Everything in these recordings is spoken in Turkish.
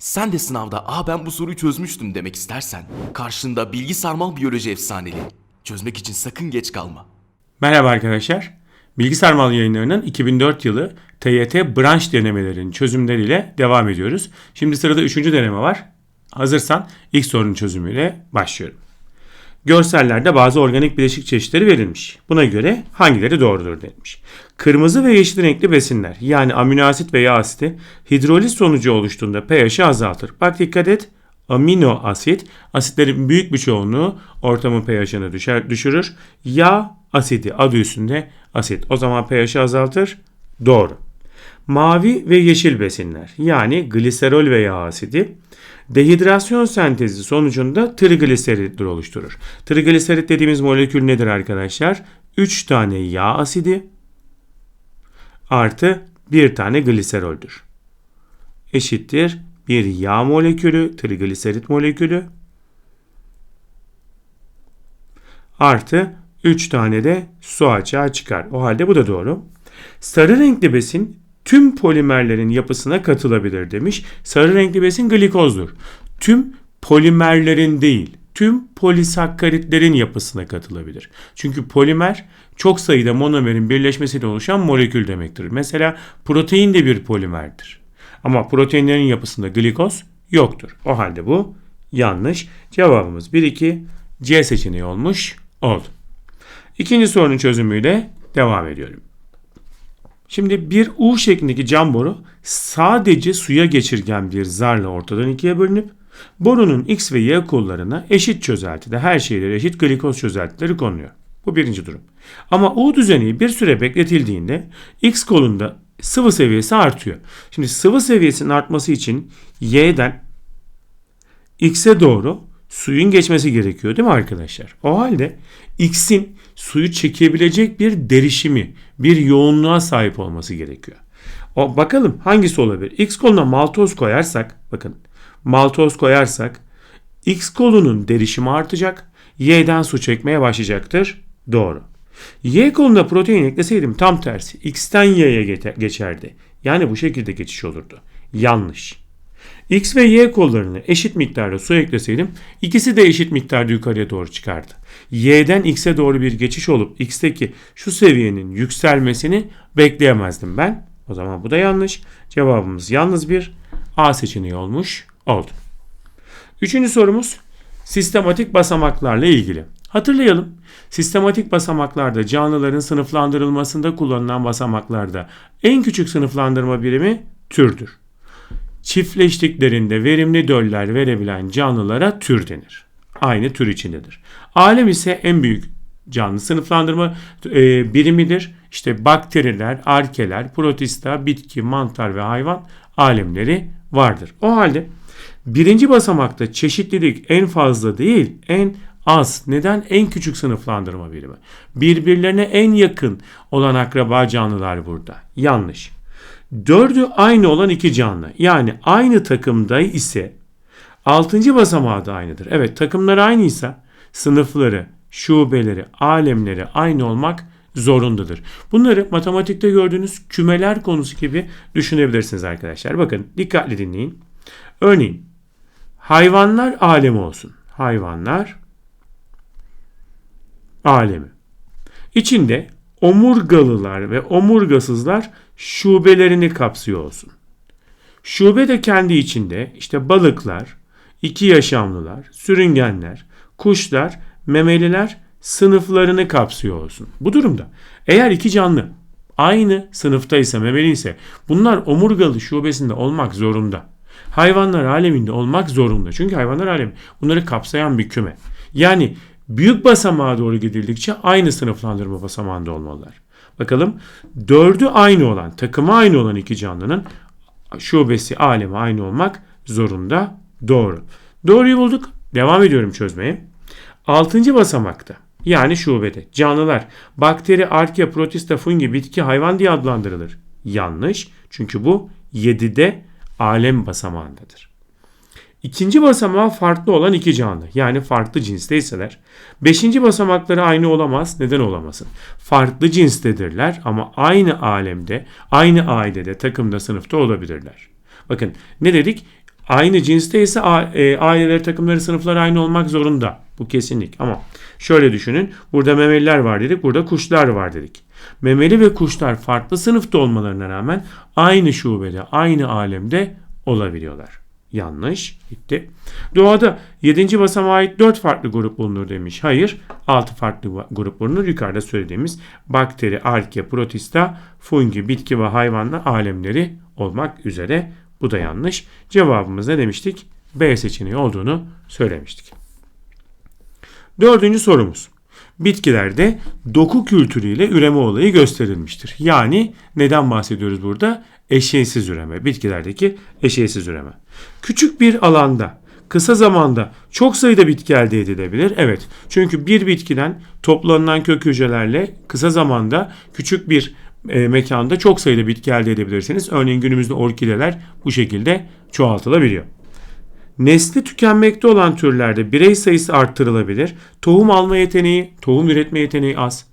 Sen de sınavda ''Aa ben bu soruyu çözmüştüm'' demek istersen karşında bilgi sarmal biyoloji efsaneli. Çözmek için sakın geç kalma. Merhaba arkadaşlar. Bilgisayar Mal yayınlarının 2004 yılı TYT branş denemelerinin çözümleriyle devam ediyoruz. Şimdi sırada 3. deneme var. Hazırsan ilk sorunun çözümüyle başlıyorum. Görsellerde bazı organik bileşik çeşitleri verilmiş. Buna göre hangileri doğrudur denilmiş. Kırmızı ve yeşil renkli besinler yani amino asit ve yağ asiti hidroliz sonucu oluştuğunda pH'i azaltır. Bak dikkat et amino asit asitlerin büyük bir çoğunluğu ortamın düşer, düşürür. Yağ asidi adı üstünde asit. O zaman pH'i azaltır. Doğru. Mavi ve yeşil besinler yani gliserol ve yağ asidi dehidrasyon sentezi sonucunda trigliseritler oluşturur. Trigliserit dediğimiz molekül nedir arkadaşlar? 3 tane yağ asidi artı 1 tane gliseroldür. Eşittir bir yağ molekülü, trigliserit molekülü artı 3 tane de su açığa çıkar. O halde bu da doğru. Sarı renkli besin tüm polimerlerin yapısına katılabilir demiş. Sarı renkli besin glikozdur. Tüm polimerlerin değil, tüm polisakkaritlerin yapısına katılabilir. Çünkü polimer çok sayıda monomerin birleşmesiyle oluşan molekül demektir. Mesela protein de bir polimerdir. Ama proteinlerin yapısında glikoz yoktur. O halde bu yanlış. Cevabımız 1-2 C seçeneği olmuş oldu. İkinci sorunun çözümüyle devam ediyorum. Şimdi bir U şeklindeki cam boru sadece suya geçirgen bir zarla ortadan ikiye bölünüp borunun X ve Y kollarına eşit çözeltide her şeyleri eşit glikoz çözeltileri konuluyor. Bu birinci durum. Ama U düzeni bir süre bekletildiğinde X kolunda sıvı seviyesi artıyor. Şimdi sıvı seviyesinin artması için Y'den X'e doğru suyun geçmesi gerekiyor değil mi arkadaşlar? O halde X'in suyu çekebilecek bir derişimi, bir yoğunluğa sahip olması gerekiyor. O bakalım hangisi olabilir? X koluna maltoz koyarsak, bakın maltoz koyarsak X kolunun derişimi artacak, Y'den su çekmeye başlayacaktır. Doğru. Y koluna protein ekleseydim tam tersi. X'ten Y'ye geçerdi. Yani bu şekilde geçiş olurdu. Yanlış. X ve Y kollarına eşit miktarda su ekleseydim ikisi de eşit miktarda yukarıya doğru çıkardı. Y'den X'e doğru bir geçiş olup X'teki şu seviyenin yükselmesini bekleyemezdim ben. O zaman bu da yanlış. Cevabımız yalnız bir A seçeneği olmuş oldu. Üçüncü sorumuz sistematik basamaklarla ilgili. Hatırlayalım. Sistematik basamaklarda canlıların sınıflandırılmasında kullanılan basamaklarda en küçük sınıflandırma birimi türdür çiftleştiklerinde verimli döller verebilen canlılara tür denir. Aynı tür içindedir. Alem ise en büyük canlı sınıflandırma e, birimidir. İşte bakteriler, arkeler, protista, bitki, mantar ve hayvan alemleri vardır. O halde birinci basamakta çeşitlilik en fazla değil, en az. Neden? En küçük sınıflandırma birimi. Birbirlerine en yakın olan akraba canlılar burada. Yanlış. Dördü aynı olan iki canlı. Yani aynı takımda ise altıncı basamağı da aynıdır. Evet takımlar aynıysa sınıfları, şubeleri, alemleri aynı olmak zorundadır. Bunları matematikte gördüğünüz kümeler konusu gibi düşünebilirsiniz arkadaşlar. Bakın dikkatli dinleyin. Örneğin hayvanlar alemi olsun. Hayvanlar alemi. İçinde omurgalılar ve omurgasızlar şubelerini kapsıyor olsun. Şube de kendi içinde işte balıklar, iki yaşamlılar, sürüngenler, kuşlar, memeliler sınıflarını kapsıyor olsun. Bu durumda eğer iki canlı aynı sınıftaysa, memeli ise bunlar omurgalı şubesinde olmak zorunda. Hayvanlar aleminde olmak zorunda. Çünkü hayvanlar alemi bunları kapsayan bir küme. Yani büyük basamağa doğru gidildikçe aynı sınıflandırma basamağında olmalılar. Bakalım dördü aynı olan, takımı aynı olan iki canlının şubesi, alemi aynı olmak zorunda. Doğru. Doğruyu bulduk. Devam ediyorum çözmeye. Altıncı basamakta yani şubede canlılar bakteri, arke, protista, fungi, bitki, hayvan diye adlandırılır. Yanlış. Çünkü bu 7'de alem basamağındadır. İkinci basamağı farklı olan iki canlı yani farklı cinsteyseler. Beşinci basamakları aynı olamaz. Neden olamasın? Farklı cinstedirler ama aynı alemde, aynı ailede, takımda, sınıfta olabilirler. Bakın ne dedik? Aynı cinste ise e, aileleri, takımları, sınıfları aynı olmak zorunda. Bu kesinlik. Ama şöyle düşünün. Burada memeliler var dedik. Burada kuşlar var dedik. Memeli ve kuşlar farklı sınıfta olmalarına rağmen aynı şubede, aynı alemde olabiliyorlar. Yanlış. Gitti. Doğada 7. basamağa ait 4 farklı grup bulunur demiş. Hayır. 6 farklı grup bulunur. Yukarıda söylediğimiz bakteri, arke, protista, fungi, bitki ve hayvanla alemleri olmak üzere. Bu da yanlış. Cevabımız ne demiştik? B seçeneği olduğunu söylemiştik. Dördüncü sorumuz. Bitkilerde doku kültürüyle üreme olayı gösterilmiştir. Yani neden bahsediyoruz burada? Eşeğsiz üreme. Bitkilerdeki eşeğsiz üreme. Küçük bir alanda kısa zamanda çok sayıda bitki elde edilebilir. Evet. Çünkü bir bitkiden toplanan kök hücrelerle kısa zamanda küçük bir e, mekanda çok sayıda bitki elde edebilirsiniz. Örneğin günümüzde orkideler bu şekilde çoğaltılabiliyor. Nesli tükenmekte olan türlerde birey sayısı arttırılabilir. Tohum alma yeteneği, tohum üretme yeteneği az.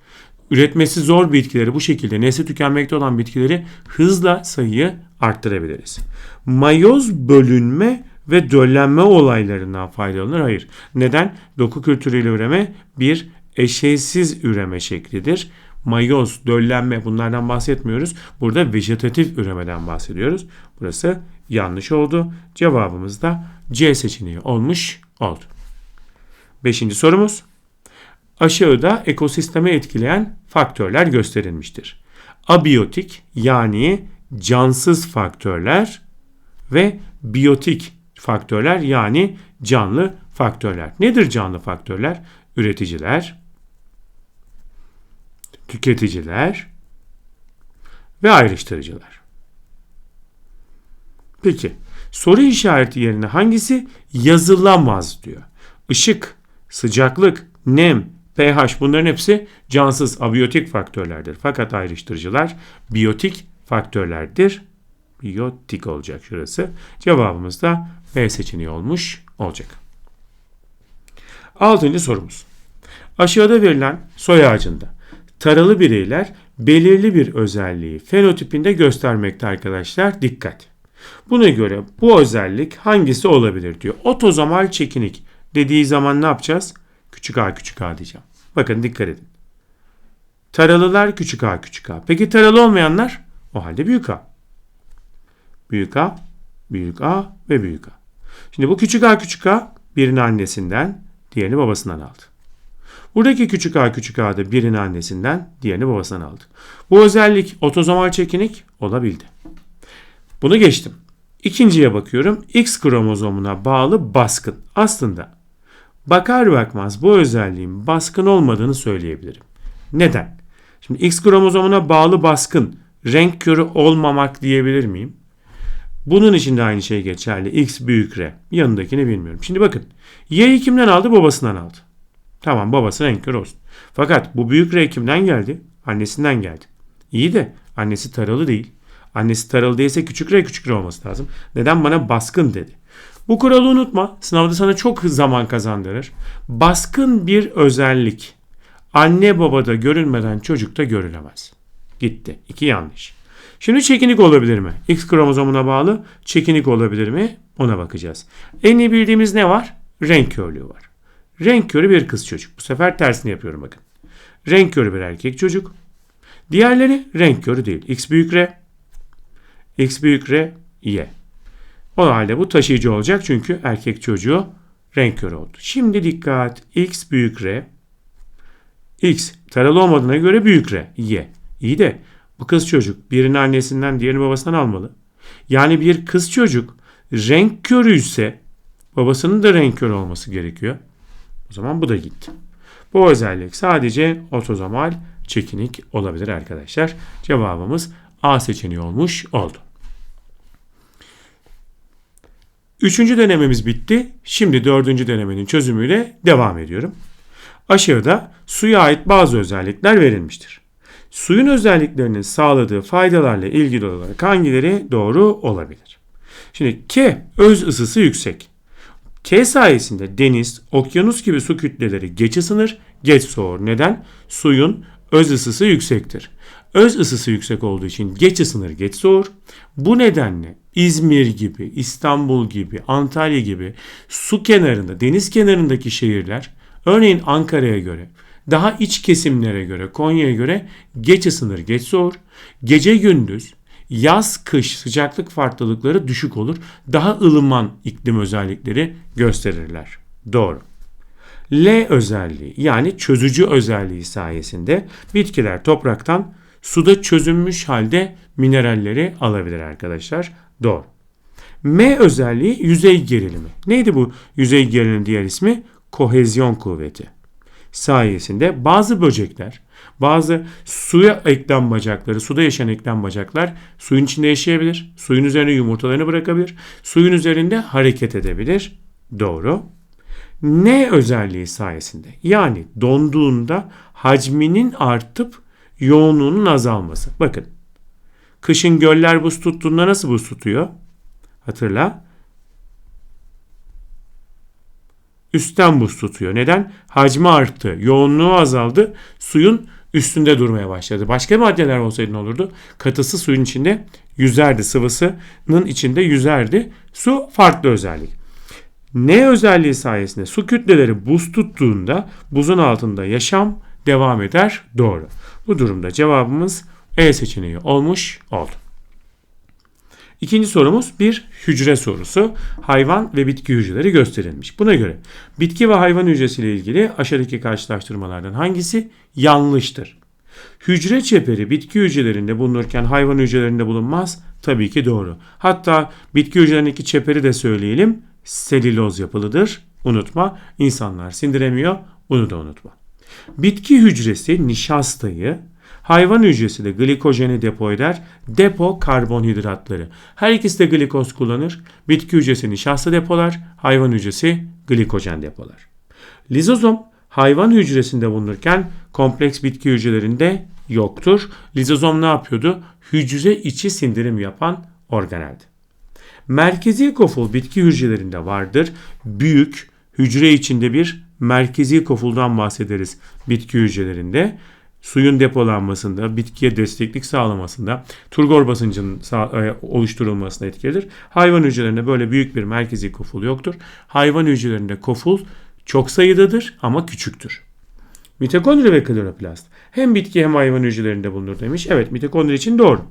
Üretmesi zor bitkileri bu şekilde nesli tükenmekte olan bitkileri hızla sayıyı arttırabiliriz. Mayoz bölünme ve döllenme olaylarından faydalanır. Hayır. Neden? Doku kültürüyle üreme bir eşeysiz üreme şeklidir. Mayoz, döllenme bunlardan bahsetmiyoruz. Burada vejetatif üremeden bahsediyoruz. Burası yanlış oldu. Cevabımız da C seçeneği olmuş oldu. Beşinci sorumuz. Aşağıda ekosisteme etkileyen faktörler gösterilmiştir. Abiyotik yani cansız faktörler ve biyotik faktörler yani canlı faktörler. Nedir canlı faktörler? Üreticiler, tüketiciler ve ayrıştırıcılar. Peki soru işareti yerine hangisi yazılamaz diyor. Işık, sıcaklık, nem, pH bunların hepsi cansız abiyotik faktörlerdir. Fakat ayrıştırıcılar biyotik faktörlerdir. Biyotik olacak şurası. Cevabımız da B seçeneği olmuş olacak. Altıncı sorumuz. Aşağıda verilen soy ağacında taralı bireyler belirli bir özelliği fenotipinde göstermekte arkadaşlar. Dikkat. Buna göre bu özellik hangisi olabilir diyor. Otozomal çekinik dediği zaman ne yapacağız? Küçük a küçük a diyeceğim. Bakın dikkat edin. Taralılar küçük a küçük a. Peki taralı olmayanlar? O halde büyük a. Büyük a, büyük a ve büyük a. Şimdi bu küçük a küçük a birini annesinden, diğerini babasından aldı. Buradaki küçük a küçük a da birini annesinden, diğerini babasından aldı. Bu özellik otozomal çekinik olabildi. Bunu geçtim. İkinciye bakıyorum. X kromozomuna bağlı baskın. Aslında bakar bakmaz bu özelliğin baskın olmadığını söyleyebilirim. Neden? Şimdi X kromozomuna bağlı baskın renk körü olmamak diyebilir miyim? Bunun için de aynı şey geçerli. X büyük R. Yanındakini bilmiyorum. Şimdi bakın. Y'yi kimden aldı? Babasından aldı. Tamam babası renk olsun. Fakat bu büyük R kimden geldi? Annesinden geldi. İyi de annesi taralı değil. Annesi taralı değilse küçük R küçük R olması lazım. Neden bana baskın dedi? Bu kuralı unutma. Sınavda sana çok zaman kazandırır. Baskın bir özellik. Anne babada görülmeden çocukta görülemez. Gitti. İki yanlış. Şimdi çekinik olabilir mi? X kromozomuna bağlı çekinik olabilir mi? Ona bakacağız. En iyi bildiğimiz ne var? Renk körlüğü var. Renk körü bir kız çocuk. Bu sefer tersini yapıyorum bakın. Renk körü bir erkek çocuk. Diğerleri renk körü değil. X büyük R, X büyük R, Y. O halde bu taşıyıcı olacak çünkü erkek çocuğu renk körü oldu. Şimdi dikkat. X büyük R. X taralı olmadığına göre büyük R. Y. İyi de bu kız çocuk birini annesinden diğerini babasından almalı. Yani bir kız çocuk renk körü ise babasının da renk körü olması gerekiyor. O zaman bu da gitti. Bu özellik sadece otozomal çekinik olabilir arkadaşlar. Cevabımız A seçeneği olmuş oldu. Üçüncü denememiz bitti. Şimdi dördüncü denemenin çözümüyle devam ediyorum. Aşağıda suya ait bazı özellikler verilmiştir. Suyun özelliklerinin sağladığı faydalarla ilgili olarak hangileri doğru olabilir? Şimdi K öz ısısı yüksek. K sayesinde deniz, okyanus gibi su kütleleri geç ısınır, geç soğur. Neden? Suyun öz ısısı yüksektir. Öz ısısı yüksek olduğu için geç ısınır, geç soğur. Bu nedenle İzmir gibi, İstanbul gibi, Antalya gibi su kenarında, deniz kenarındaki şehirler örneğin Ankara'ya göre, daha iç kesimlere göre, Konya'ya göre geç ısınır, geç soğur. Gece gündüz, yaz kış sıcaklık farklılıkları düşük olur. Daha ılıman iklim özellikleri gösterirler. Doğru. L özelliği yani çözücü özelliği sayesinde bitkiler topraktan suda çözünmüş halde mineralleri alabilir arkadaşlar. Doğru. M özelliği yüzey gerilimi. Neydi bu yüzey gerilimi diğer ismi? Kohezyon kuvveti. Sayesinde bazı böcekler, bazı suya eklem bacakları, suda yaşayan eklem bacaklar suyun içinde yaşayabilir. Suyun üzerine yumurtalarını bırakabilir. Suyun üzerinde hareket edebilir. Doğru. Ne özelliği sayesinde? Yani donduğunda hacminin artıp yoğunluğunun azalması. Bakın. Kışın göller buz tuttuğunda nasıl buz tutuyor? Hatırla. Üstten buz tutuyor. Neden? Hacmi arttı, yoğunluğu azaldı, suyun üstünde durmaya başladı. Başka maddeler olsaydı ne olurdu? Katısı suyun içinde yüzerdi, sıvısının içinde yüzerdi. Su farklı özellik. Ne özelliği sayesinde su kütleleri buz tuttuğunda buzun altında yaşam devam eder. Doğru. Bu durumda cevabımız E seçeneği olmuş oldu. İkinci sorumuz bir hücre sorusu. Hayvan ve bitki hücreleri gösterilmiş. Buna göre bitki ve hayvan hücresiyle ilgili aşağıdaki karşılaştırmalardan hangisi yanlıştır? Hücre çeperi bitki hücrelerinde bulunurken hayvan hücrelerinde bulunmaz. Tabii ki doğru. Hatta bitki hücrelerindeki çeperi de söyleyelim. Selüloz yapılıdır. Unutma. İnsanlar sindiremiyor. Bunu da unutma. Bitki hücresi nişastayı, hayvan hücresi de glikojeni depo eder. Depo karbonhidratları. Her ikisi de glikoz kullanır. Bitki hücresi nişasta depolar, hayvan hücresi glikojen depolar. Lizozom hayvan hücresinde bulunurken kompleks bitki hücrelerinde yoktur. Lizozom ne yapıyordu? Hücre içi sindirim yapan organeldi. Merkezi koful bitki hücrelerinde vardır. Büyük hücre içinde bir merkezi kofuldan bahsederiz bitki hücrelerinde. Suyun depolanmasında, bitkiye desteklik sağlamasında, turgor basıncının e, oluşturulmasına etkilidir. Hayvan hücrelerinde böyle büyük bir merkezi koful yoktur. Hayvan hücrelerinde koful çok sayıdadır ama küçüktür. Mitokondri ve kloroplast hem bitki hem hayvan hücrelerinde bulunur demiş. Evet mitokondri için doğru.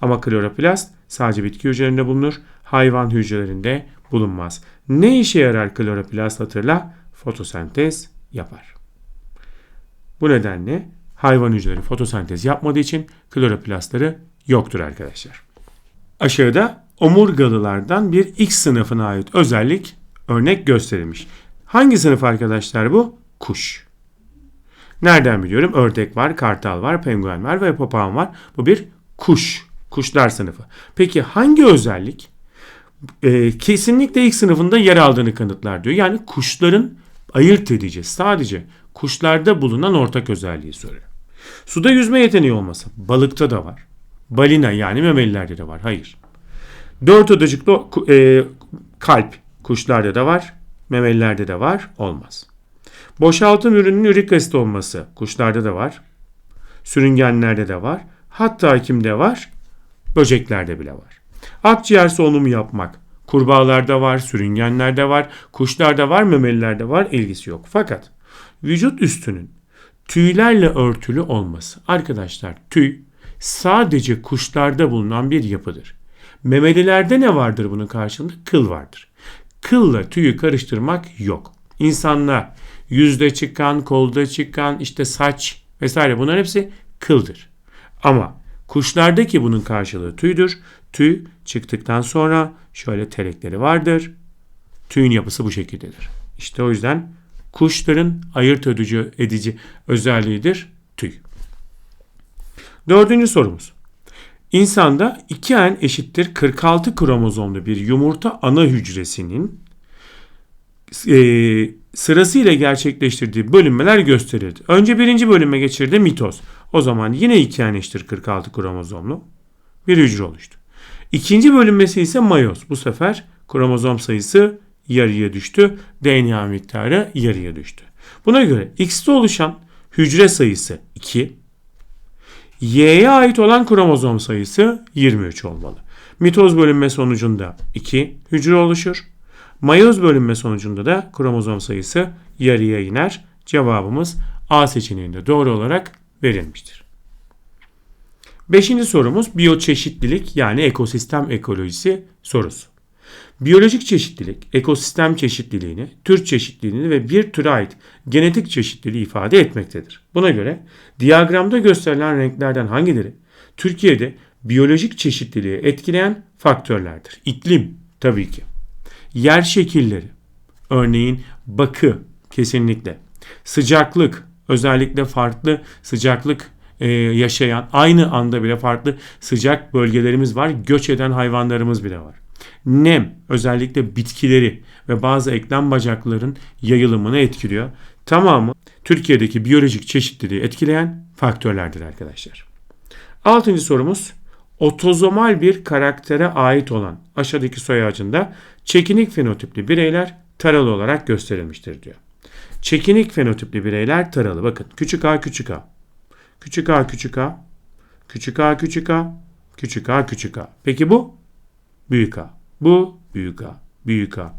Ama kloroplast sadece bitki hücrelerinde bulunur. Hayvan hücrelerinde bulunmaz. Ne işe yarar kloroplast hatırla? Fotosentez yapar. Bu nedenle hayvan hücreleri fotosentez yapmadığı için kloroplastları yoktur arkadaşlar. Aşağıda omurgalılardan bir X sınıfına ait özellik örnek gösterilmiş. Hangi sınıf arkadaşlar bu? Kuş. Nereden biliyorum? Ördek var, kartal var, penguen var ve papağan var. Bu bir kuş. Kuşlar sınıfı. Peki hangi özellik e, kesinlikle ilk sınıfında yer aldığını kanıtlar diyor. Yani kuşların ayırt edici sadece kuşlarda bulunan ortak özelliği soruyor. Suda yüzme yeteneği olması balıkta da var. Balina yani memelilerde de var. Hayır. Dört odacıklı e, kalp kuşlarda da var. Memelilerde de var. Olmaz. Boşaltım ürünün ürik asit olması kuşlarda da var. Sürüngenlerde de var. Hatta kimde var? Böceklerde bile var. Akciğer solunumu yapmak kurbağalarda var, sürüngenlerde var, kuşlarda var, memelilerde var ilgisi yok. Fakat vücut üstünün tüylerle örtülü olması. Arkadaşlar tüy sadece kuşlarda bulunan bir yapıdır. Memelilerde ne vardır bunun karşılığında? Kıl vardır. Kılla tüyü karıştırmak yok. İnsanlar yüzde çıkan, kolda çıkan, işte saç vesaire bunların hepsi kıldır. Ama kuşlardaki bunun karşılığı tüydür. Tüy çıktıktan sonra şöyle telekleri vardır. Tüyün yapısı bu şekildedir. İşte o yüzden kuşların ayırt edici, edici özelliğidir tüy. Dördüncü sorumuz. İnsanda 2N eşittir 46 kromozomlu bir yumurta ana hücresinin e, sırasıyla gerçekleştirdiği bölünmeler gösterildi. Önce birinci bölünme geçirdi mitoz. O zaman yine 2N eşittir 46 kromozomlu bir hücre oluştu. İkinci bölünmesi ise mayoz. Bu sefer kromozom sayısı yarıya düştü. DNA miktarı yarıya düştü. Buna göre X'te oluşan hücre sayısı 2. Y'ye ait olan kromozom sayısı 23 olmalı. Mitoz bölünme sonucunda 2 hücre oluşur. Mayoz bölünme sonucunda da kromozom sayısı yarıya iner. Cevabımız A seçeneğinde doğru olarak verilmiştir. Beşinci sorumuz biyoçeşitlilik yani ekosistem ekolojisi sorusu. Biyolojik çeşitlilik, ekosistem çeşitliliğini, tür çeşitliliğini ve bir türe ait genetik çeşitliliği ifade etmektedir. Buna göre diyagramda gösterilen renklerden hangileri Türkiye'de biyolojik çeşitliliği etkileyen faktörlerdir? İklim tabii ki. Yer şekilleri, örneğin bakı kesinlikle. Sıcaklık, özellikle farklı sıcaklık e, yaşayan, aynı anda bile farklı sıcak bölgelerimiz var. Göç eden hayvanlarımız bile var. Nem özellikle bitkileri ve bazı eklem bacakların yayılımını etkiliyor. Tamamı Türkiye'deki biyolojik çeşitliliği etkileyen faktörlerdir arkadaşlar. Altıncı sorumuz otozomal bir karaktere ait olan aşağıdaki soy ağacında çekinik fenotipli bireyler taralı olarak gösterilmiştir diyor. Çekinik fenotipli bireyler taralı. Bakın küçük a küçük a. Küçük a küçük a. Küçük a küçük a. Küçük a küçük a. Peki bu? Büyük a. Bu büyük a. Büyük a.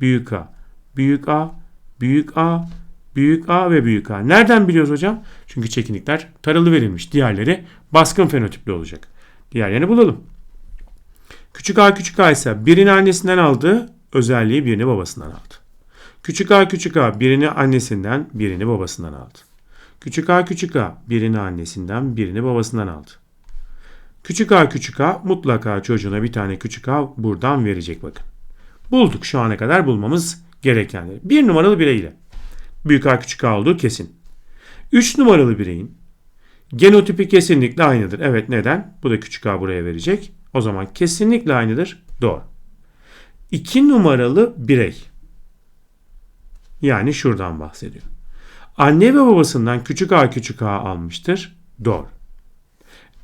Büyük a. Büyük a. Büyük a. Büyük A ve büyük A. Nereden biliyoruz hocam? Çünkü çekinikler taralı verilmiş. Diğerleri baskın fenotipli olacak. Diğerlerini bulalım. Küçük A küçük A ise birini annesinden aldı, özelliği birini babasından aldı. Küçük A küçük A birini annesinden, birini babasından aldı. Küçük A küçük A birini annesinden, birini babasından aldı. Küçük A küçük A mutlaka çocuğuna bir tane küçük A buradan verecek bakın. Bulduk şu ana kadar bulmamız gerekenleri. Bir numaralı bireyle. Büyük A küçük A olduğu kesin. 3 numaralı bireyin genotipi kesinlikle aynıdır. Evet neden? Bu da küçük A buraya verecek. O zaman kesinlikle aynıdır. Doğru. 2 numaralı birey. Yani şuradan bahsediyor. Anne ve babasından küçük A küçük A almıştır. Doğru.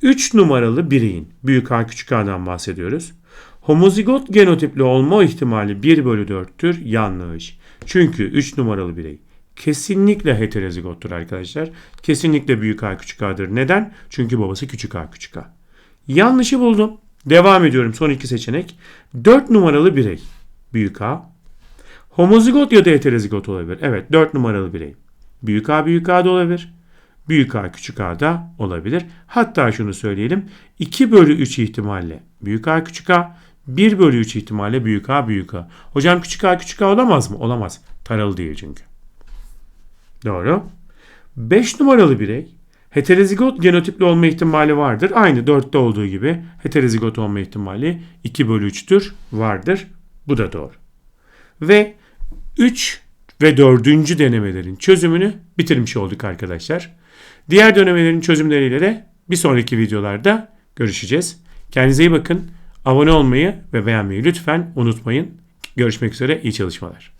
3 numaralı bireyin büyük A küçük A'dan bahsediyoruz. Homozigot genotipli olma ihtimali 1 bölü 4'tür. Yanlış. Çünkü 3 numaralı birey kesinlikle heterozigottur arkadaşlar. Kesinlikle büyük A küçük A'dır. Neden? Çünkü babası küçük A küçük A. Yanlışı buldum. Devam ediyorum son iki seçenek. 4 numaralı birey. Büyük A. Homozigot ya da heterozigot olabilir. Evet 4 numaralı birey. Büyük A büyük A da olabilir. Büyük A küçük A da olabilir. Hatta şunu söyleyelim. 2 bölü 3 ihtimalle büyük A küçük A. 1 bölü 3 ihtimalle büyük A büyük A. Hocam küçük A küçük A olamaz mı? Olamaz. Taralı değil çünkü. Doğru. 5 numaralı birey heterozigot genotipli olma ihtimali vardır. Aynı 4'te olduğu gibi heterozigot olma ihtimali 2 bölü 3'tür vardır. Bu da doğru. Ve 3 ve 4. denemelerin çözümünü bitirmiş olduk arkadaşlar. Diğer denemelerin çözümleriyle de bir sonraki videolarda görüşeceğiz. Kendinize iyi bakın. Abone olmayı ve beğenmeyi lütfen unutmayın. Görüşmek üzere. İyi çalışmalar.